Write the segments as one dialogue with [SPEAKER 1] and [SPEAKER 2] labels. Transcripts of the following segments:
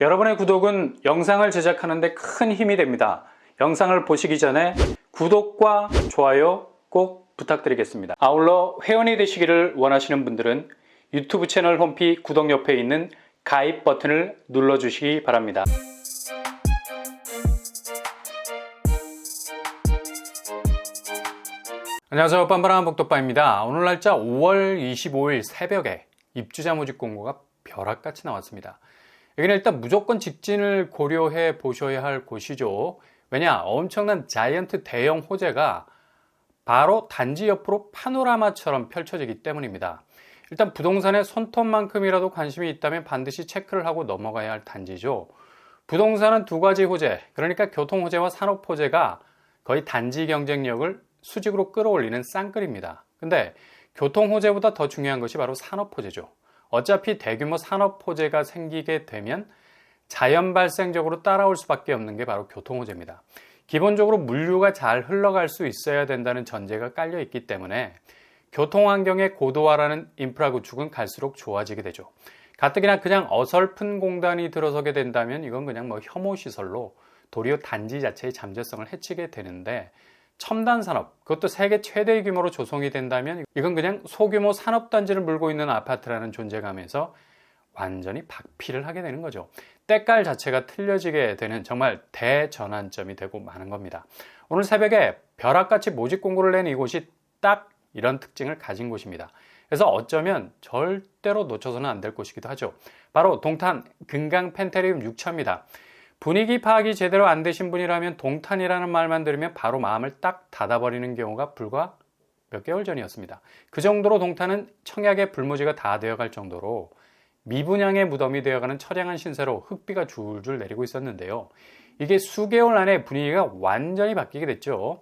[SPEAKER 1] 여러분의 구독은 영상을 제작하는 데 큰 힘이 됩니다. 영상을 보시기 전에 구독과 좋아요 꼭 부탁드리겠습니다. 아울러 회원이 되시기를 원하시는 분들은 유튜브 채널 홈피 구독 옆에 있는 가입 버튼을 눌러주시기 바랍니다. 안녕하세요. 빰바람 복덕바입니다. 오늘 날짜 5월 25일 새벽에 입주자 모집 공고가 벼락같이 나왔습니다. 여기는 일단 무조건 직진을 고려해 보셔야 할 곳이죠. 왜냐? 엄청난 자이언트 대형 호재가 바로 단지 옆으로 파노라마처럼 펼쳐지기 때문입니다. 일단 부동산에 손톱만큼이라도 관심이 있다면 반드시 체크를 하고 넘어가야 할 단지죠. 부동산은 두 가지 호재, 그러니까 교통 호재와 산업 호재가 거의 단지 경쟁력을 수직으로 끌어올리는 쌍끌입니다. 근데 교통 호재보다 더 중요한 것이 바로 산업 호재죠. 어차피 대규모 산업 호재가 생기게 되면 자연 발생적으로 따라올 수밖에 없는 게 바로 교통 호재입니다. 기본적으로 물류가 잘 흘러갈 수 있어야 된다는 전제가 깔려 있기 때문에 교통 환경의 고도화라는 인프라 구축은 갈수록 좋아지게 되죠. 가뜩이나 그냥 어설픈 공단이 들어서게 된다면 이건 그냥 뭐 혐오 시설로 도리어 단지 자체의 잠재성을 해치게 되는데 첨단 산업, 그것도 세계 최대 규모로 조성이 된다면 이건 그냥 소규모 산업단지를 물고 있는 아파트라는 존재감에서 완전히 박피를 하게 되는 거죠. 때깔 자체가 틀려지게 되는 정말 대전환점이 되고 마는 겁니다. 오늘 새벽에 벼락같이 모집 공고를 낸 이곳이 딱 이런 특징을 가진 곳입니다. 그래서 어쩌면 절대로 놓쳐서는 안 될 곳이기도 하죠. 바로 동탄 금강 펜테리움 6차입니다. 분위기 파악이 제대로 안 되신 분이라면 동탄이라는 말만 들으면 바로 마음을 딱 닫아버리는 경우가 불과 몇 개월 전이었습니다. 그 정도로 동탄은 청약의 불모지가 다 되어갈 정도로 미분양의 무덤이 되어가는 처량한 신세로 흙비가 줄줄 내리고 있었는데요. 이게 수개월 안에 분위기가 완전히 바뀌게 됐죠.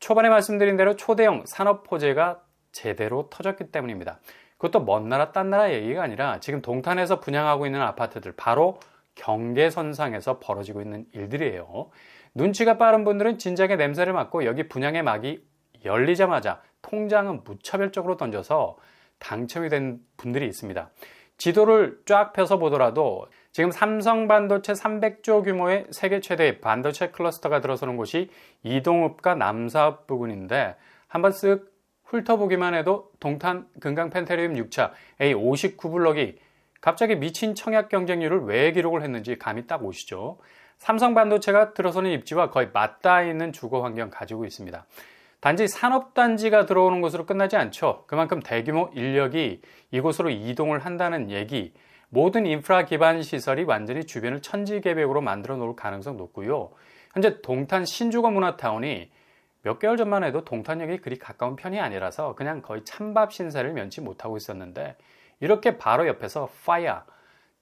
[SPEAKER 1] 초반에 말씀드린 대로 초대형 산업 호재가 제대로 터졌기 때문입니다. 그것도 먼 나라 딴 나라 얘기가 아니라 지금 동탄에서 분양하고 있는 아파트들 바로 경계선상에서 벌어지고 있는 일들이에요. 눈치가 빠른 분들은 진작에 냄새를 맡고 여기 분양의 막이 열리자마자 통장은 무차별적으로 던져서 당첨이 된 분들이 있습니다. 지도를 쫙 펴서 보더라도 지금 삼성 반도체 300조 규모의 세계 최대의 반도체 클러스터가 들어서는 곳이 이동읍과 남사읍 부근인데 한번 쓱 훑어보기만 해도 동탄 금강 펜테리움 6차 A59블럭이 갑자기 미친 청약 경쟁률을 왜 기록을 했는지 감이 딱 오시죠. 삼성 반도체가 들어서는 입지와 거의 맞닿아 있는 주거 환경 가지고 있습니다. 단지 산업단지가 들어오는 곳으로 끝나지 않죠. 그만큼 대규모 인력이 이곳으로 이동을 한다는 얘기, 모든 인프라 기반 시설이 완전히 주변을 천지개벽으로 만들어 놓을 가능성 높고요. 현재 동탄 신주거 문화타운이 몇 개월 전만 해도 동탄역이 그리 가까운 편이 아니라서 그냥 거의 찬밥 신세를 면치 못하고 있었는데 이렇게 바로 옆에서 파이어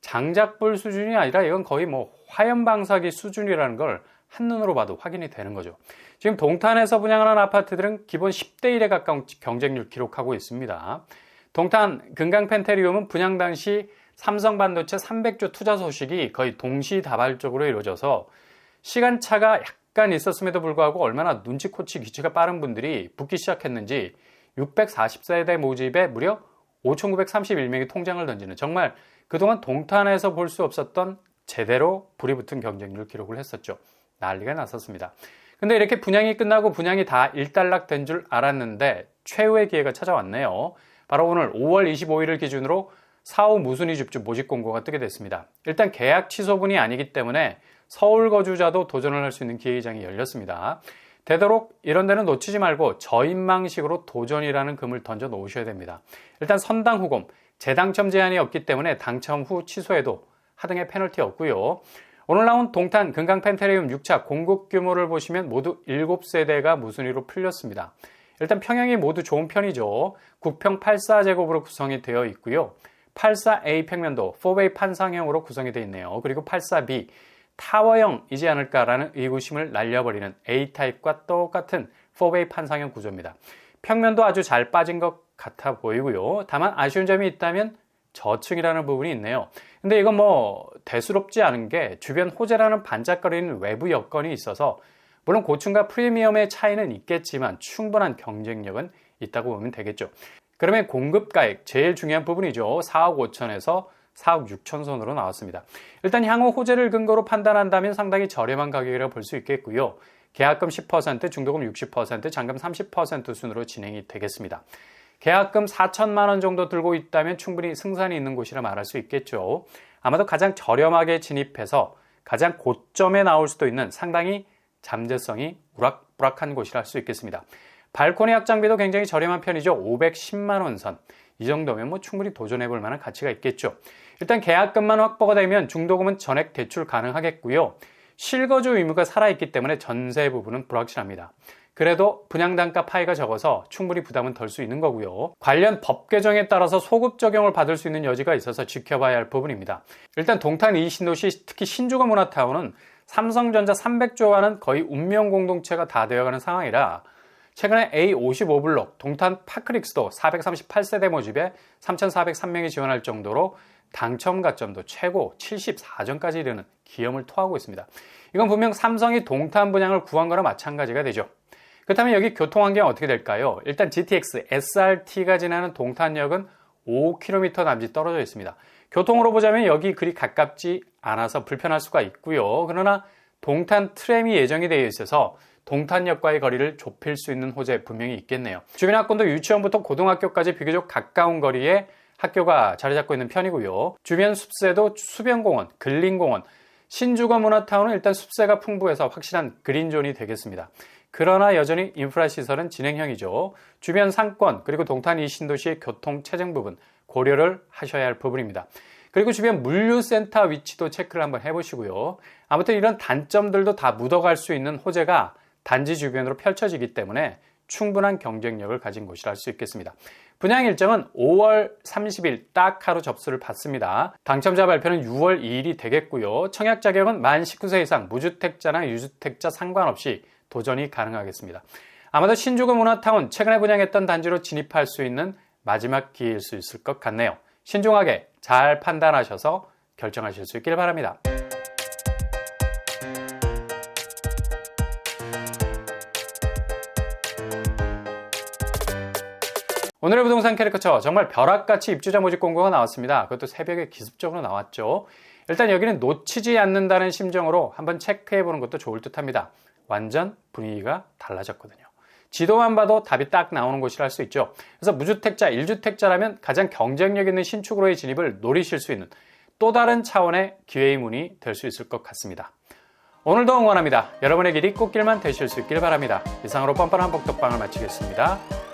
[SPEAKER 1] 장작불 수준이 아니라 이건 거의 뭐 화염 방사기 수준이라는 걸 한눈으로 봐도 확인이 되는 거죠. 지금 동탄에서 분양하는 아파트들은 기본 10대 1에 가까운 경쟁률 기록하고 있습니다. 동탄 금강 펜테리움은 분양 당시 삼성 반도체 300조 투자 소식이 거의 동시다발적으로 이루어져서 시간차가 약간 있었음에도 불구하고 얼마나 눈치코치 귀치가 빠른 분들이 붙기 시작했는지 640세대 모집에 무려 5,931명의 통장을 던지는 정말 그동안 동탄에서 볼 수 없었던 제대로 불이 붙은 경쟁률 기록을 했었죠. 난리가 났었습니다. 근데 이렇게 분양이 끝나고 분양이 다 일단락된 줄 알았는데 최후의 기회가 찾아왔네요. 바로 오늘 5월 25일을 기준으로 4호 무순위 집주 모집 공고가 뜨게 됐습니다. 일단 계약 취소분이 아니기 때문에 서울 거주자도 도전을 할 수 있는 기회장이 열렸습니다. 되도록 이런 데는 놓치지 말고 저인망식으로 도전이라는 금을 던져 놓으셔야 됩니다. 일단 선당 후금, 재당첨 제한이 없기 때문에 당첨 후 취소해도 하등의 페널티 없고요. 오늘 나온 동탄 금강 펜테리움 6차 공급 규모를 보시면 모두 7세대가 무순위로 풀렸습니다. 일단 평형이 모두 좋은 편이죠. 국평 84제곱으로 구성이 되어 있고요. 84A 평면도 4웨이 판상형으로 구성이 되어 있네요. 그리고 84B 타워형이지 않을까라는 의구심을 날려버리는 A타입과 똑같은 4웨이 판상형 구조입니다. 평면도 아주 잘 빠진 것 같아 보이고요. 다만 아쉬운 점이 있다면 저층이라는 부분이 있네요. 근데 이건 뭐 대수롭지 않은 게 주변 호재라는 반짝거리는 외부 여건이 있어서 물론 고층과 프리미엄의 차이는 있겠지만 충분한 경쟁력은 있다고 보면 되겠죠. 그러면 공급 가액 제일 중요한 부분이죠. 4억 5천에서 4억 6천 선으로 나왔습니다. 일단 향후 호재를 근거로 판단한다면 상당히 저렴한 가격이라 볼 수 있겠고요. 계약금 10%, 중도금 60%, 잔금 30% 순으로 진행이 되겠습니다. 계약금 4천만 원 정도 들고 있다면 충분히 승산이 있는 곳이라 말할 수 있겠죠. 아마도 가장 저렴하게 진입해서 가장 고점에 나올 수도 있는 상당히 잠재성이 우락부락한 곳이라 할 수 있겠습니다. 발코니 확장비도 굉장히 저렴한 편이죠. 510만 원 선. 이 정도면 뭐 충분히 도전해 볼 만한 가치가 있겠죠. 일단 계약금만 확보가 되면 중도금은 전액 대출 가능하겠고요. 실거주 의무가 살아있기 때문에 전세 부분은 불확실합니다. 그래도 분양단가 파이가 적어서 충분히 부담은 덜 수 있는 거고요. 관련 법 개정에 따라서 소급 적용을 받을 수 있는 여지가 있어서 지켜봐야 할 부분입니다. 일단 동탄 이 신도시 특히 신주거 문화타운은 삼성전자 300조와는 거의 운명 공동체가 다 되어가는 상황이라 최근에 A55블록 동탄 파크릭스도 438세대 모집에 3,403명이 지원할 정도로 당첨 가점도 최고 74점까지 이르는 기염을 토하고 있습니다. 이건 분명 삼성이 동탄 분양을 구한 거나 마찬가지가 되죠. 그렇다면 여기 교통 환경 어떻게 될까요? 일단 GTX SRT가 지나는 동탄역은 5km 남짓 떨어져 있습니다. 교통으로 보자면 여기 그리 가깝지 않아서 불편할 수가 있고요. 그러나 동탄 트램이 예정이 되어 있어서 동탄역과의 거리를 좁힐 수 있는 호재 분명히 있겠네요. 주변 학군도 유치원부터 고등학교까지 비교적 가까운 거리에 학교가 자리 잡고 있는 편이고요. 주변 숲새도 수변공원, 근린공원, 신주거 문화타운은 일단 숲새가 풍부해서 확실한 그린존이 되겠습니다. 그러나 여전히 인프라 시설은 진행형이죠. 주변 상권 그리고 동탄 이 신도시의 교통 체증 부분 고려를 하셔야 할 부분입니다. 그리고 주변 물류센터 위치도 체크를 한번 해보시고요. 아무튼 이런 단점들도 다 묻어갈 수 있는 호재가 단지 주변으로 펼쳐지기 때문에 충분한 경쟁력을 가진 곳이라 할 수 있겠습니다. 분양 일정은 5월 30일 딱 하루 접수를 받습니다. 당첨자 발표는 6월 2일이 되겠고요. 청약 자격은 만 19세 이상 무주택자나 유주택자 상관없이 도전이 가능하겠습니다. 아마도 신주거 문화타운 최근에 분양했던 단지로 진입할 수 있는 마지막 기회일 수 있을 것 같네요. 신중하게 잘 판단하셔서 결정하실 수 있길 바랍니다. 오늘의 부동산 캐릭터처 정말 벼락같이 입주자 모집 공고가 나왔습니다. 그것도 새벽에 기습적으로 나왔죠. 일단 여기는 놓치지 않는다는 심정으로 한번 체크해 보는 것도 좋을 듯 합니다. 완전 분위기가 달라졌거든요. 지도만 봐도 답이 딱 나오는 곳이라 할 수 있죠. 그래서 무주택자, 1주택자라면 가장 경쟁력 있는 신축으로의 진입을 노리실 수 있는 또 다른 차원의 기회의 문이 될 수 있을 것 같습니다. 오늘도 응원합니다. 여러분의 길이 꽃길만 되실 수 있길 바랍니다. 이상으로 뻔뻔한 복덕방을 마치겠습니다.